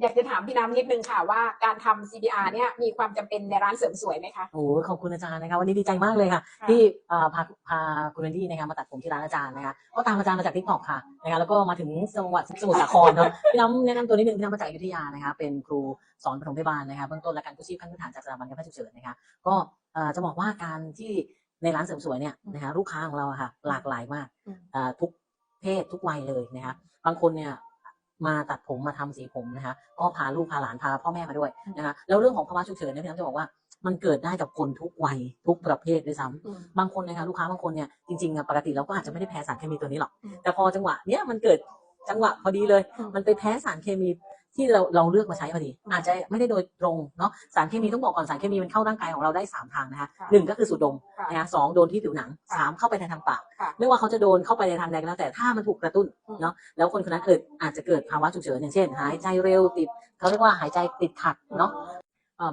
อยากจะถามพี่น้ำนิดนึงค่ะว่าการทำ CPR เนี่ยมีความจำเป็นในร้านเสริมสวยไหมคะโอ้โหขอบคุณอาจารย์นะคะวันนี้ดีใจมากเลยค่ะค่ะที่เอ่อพาพาคุณเวนดี้นะคะมาตัดผมที่ร้านอาจารย์นะคะก็ตามอาจารย์มาจากทิกตอกค่ะนะคะแล้วก็มาถึงจังหวัดสมุทรสาครเนาะพี่น้ำแนะนำตัวนิดนึงพี่น้ำมาจากอยุธยานะคะเป็นครูสอนปฐมพยาบาลนะคะเบื้องต้นและการกู้ชีพขั้นพื้นฐานจากสถาบันการแพทย์ฉุกเฉินนะคะก็เอ่อจะบอกว่าการที่ในร้านเสริมสวยเนี่ยนะคะลูกค้าของเราอะค่ะหลากหลายมากอืมเอ่อทุกเพศทุกวัยเลยนะคะบางคนเนี่ย มาตัดผมมาทำสีผมนะคะก็พาลูกพาหลานพาพ่อแม่มาด้วยนะคะแล้วเรื่องของภาวะฉุกเฉินเนี่ยพี่น้ำจะบอกว่ามันเกิดได้กับคนทุกวัยทุกประเภทด้วยซ้ำอืมบางคนนะคะลูกค้าบางคนเนี่ยจริงๆอะปกติเราก็อาจจะไม่ได้แพ้สารเคมีตัวนี้หรอกอืมแต่พอจังหวะเนี้ยมันเกิดจังหวะพอดีเลยอืมมันไปแพ้สารเคมี ที่เราเราเลือกมาใช้พอดี อาจจะไม่ได้โดยตรงเนาะสารเคมีต้องบอกก่อนสารเคมีมันเข้าร่างกายของเราได้สามทางนะคะค่ะหนึ่งก็คือสูดดมค่ะนะคะสองโดนที่ผิวหนังสามเข้าไปในทางปากค่ะไม่ว่าเขาจะโดนเข้าไปในทางใดก็แล้วแต่ถ้ามันถูกกระตุ้นอืมเนาะแล้วคนคนนั้นเกิดอาจจะเกิดภาวะฉุกเฉินอย่างเช่น หายใจเร็วติดเขาเรียกว่าหายใจติดขัดเนาะเอ่อ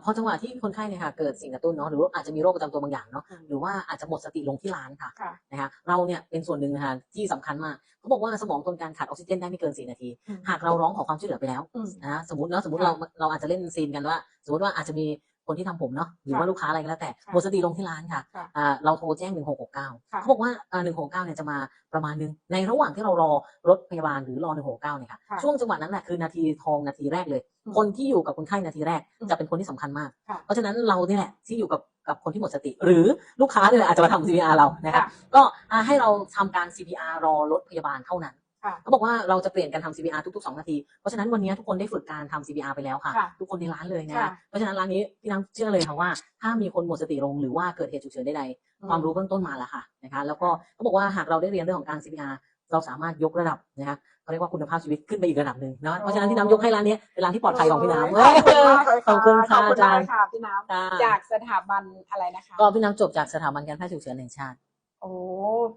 พอจังหวะที่คนไข้เนี่ยค่ะเกิดสิ่งกระตุ้นเนาะหรือว่าอาจจะมีโรคประจำตัวบางอย่างเนาะอืมหรือว่าอาจจะหมดสติลงที่ร้านค่ะค่ะนะคะเราเนี่ยเป็นส่วนหนึ่งนะคะที่สำคัญมากเขาบอกว่าสมองทนการขาดออกซิเจนได้ไม่เกิน4นาทีอืมหากเราร้องขอความช่วยเหลือไปแล้วอืมนะสมมติเนาะสมมติเราเราอาจจะเล่นซีนกันว่า สมมติว่าอาจจะมี คนที่ทำผมเนาะหรือว่าค่ะลูกค้าอะไรก็แล้วแต่ค่ะหมดสติลงที่ร้านค่ะค่ะอ่าเราโทรแจ้ง 1669ค่ะเขาบอกว่าอ่า169เนี่ยจะมาประมาณนึงในระหว่างที่เรารอรถพยาบาลหรือรอ 169เนี่ยค่ะค่ะช่วงจังหวะนั้นแหละคือนาทีทองนาทีแรกเลยอืมคนที่อยู่กับคนไข้นาทีแรกอืมจะเป็นคนที่สำคัญมากค่ะเพราะฉะนั้นเราเนี่ยแหละที่อยู่กับกับคนที่หมดสติ หรือลูกค้าเนี่ยแหละอาจจะมาทำ CPR เรานะครับค่ะก็อ่าให้เราทำการ CPR รอรถพยาบาลเท่านั้น ค่ะ เขาบอกว่าเราจะเปลี่ยนการทำ CPR ทุกๆ 2 นาที เพราะฉะนั้นวันนี้ทุกคนได้ฝึกการทำ CPR ไปแล้วค่ะ ค่ะ ทุกคนในร้านเลยนะค่ะ เพราะฉะนั้นร้านนี้พี่น้ำเชื่อเลยค่ะว่า ถ้ามีคนหมดสติลงหรือว่าเกิดเหตุฉุกเฉินใดๆความรู้เบื้องต้นมาแล้วค่ะนะคะแล้วก็เขาบอกว่าหากเราได้เรียนเรื่องของการ CPR เราสามารถยกระดับนะคะเขาเรียกว่าคุณภาพชีวิตขึ้นไปอีกระดับหนึ่งเนาะเพราะฉะนั้นพี่น้ำยกให้ร้านนี้เป็นร้านที่ปลอดภัยของพี่น้ำขอบคุณมากเลยขอบคุณค่ะขอบคุณอาจารย์มกค่ะพี่น้ค่ะำจากสถาบันอะไรนะคะ ก็พี่น้ำจบจากสถาบันการแพทย์ฉุกเฉินแห่งชาติโอ้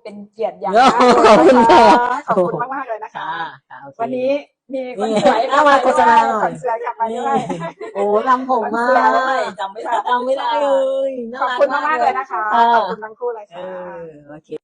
เป็นเกียรติอย่างเนอะมากเลยนะขอบคุณค่ะคะขอบคุณมากมากๆเลยนะคะค่ะค่ะโอเควันนี้มีคนนี่สวยเอามาโฆษณาหน่อย คนสวยกลับมาด้วยโอ้รำผมมาจำไม่ได้จำไม่ได้จำไม่ได้เลยน่ขอบรัคุณมากมากๆเลยนะคะค่ะขอบคุณทั้งคู่เลยเอค่ะอโอเค